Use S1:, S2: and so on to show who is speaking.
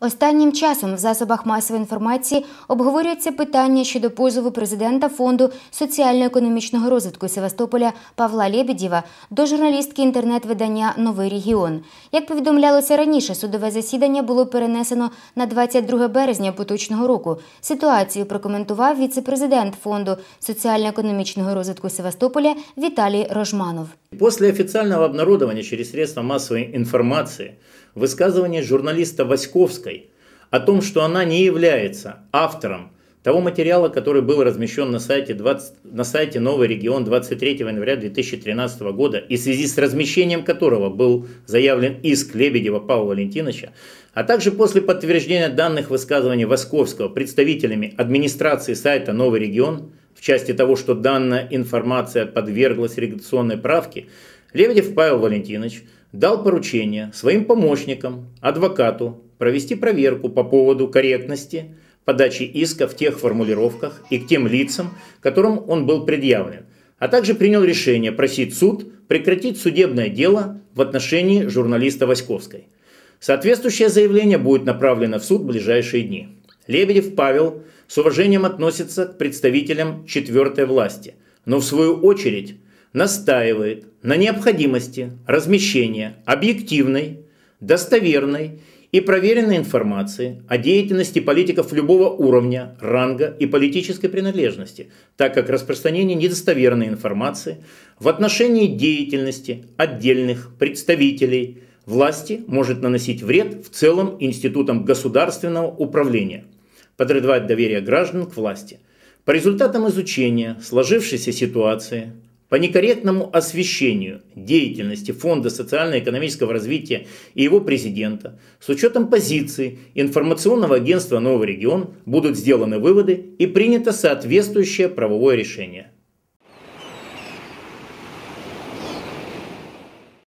S1: Останнім часом в засобах масової інформації обговорюється питання щодо позову президента фонду соціально-економічного розвитку Севастополя Павла Лєбедєва до журналістки інтернет-видання Новий регіон. Як повідомлялося раніше, судове засідання було перенесено на 22 березня поточного року. Ситуацію прокоментував віце-президент фонду соціально-економічного розвитку Севастополя Віталій Рожманов.
S2: После официального обнародования через средства массовой информации высказывания журналиста Васьковской о том, что она не является автором того материала, который был размещен на сайте, 20, на сайте «Новый регион» 23 января 2013 года и в связи с размещением которого был заявлен иск Лебедева Павла Валентиновича, а также после подтверждения данных высказываний Восковского представителями администрации сайта «Новый регион» в части того, что данная информация подверглась регуляционной правке, Лебедев Павел Валентинович дал поручение своим помощникам, адвокату, провести проверку по поводу корректности подачи иска в тех формулировках и к тем лицам, которым он был предъявлен, а также принял решение просить суд прекратить судебное дело в отношении журналиста Васьковской. Соответствующее заявление будет направлено в суд в ближайшие дни. Лебедев Павел с уважением относится к представителям четвертой власти, но в свою очередь настаивает на необходимости размещения объективной, достоверной и проверенной информации о деятельности политиков любого уровня, ранга и политической принадлежности, так как распространение недостоверной информации в отношении деятельности отдельных представителей власти может наносить вред в целом институтам государственного управления, подрывать доверие граждан к власти. По результатам изучения сложившейся ситуации по некорректному освещению деятельности Фонда социально-экономического развития и его президента с учетом позиции информационного агентства «Новый регион» будут сделаны выводы и принято соответствующее правовое решение –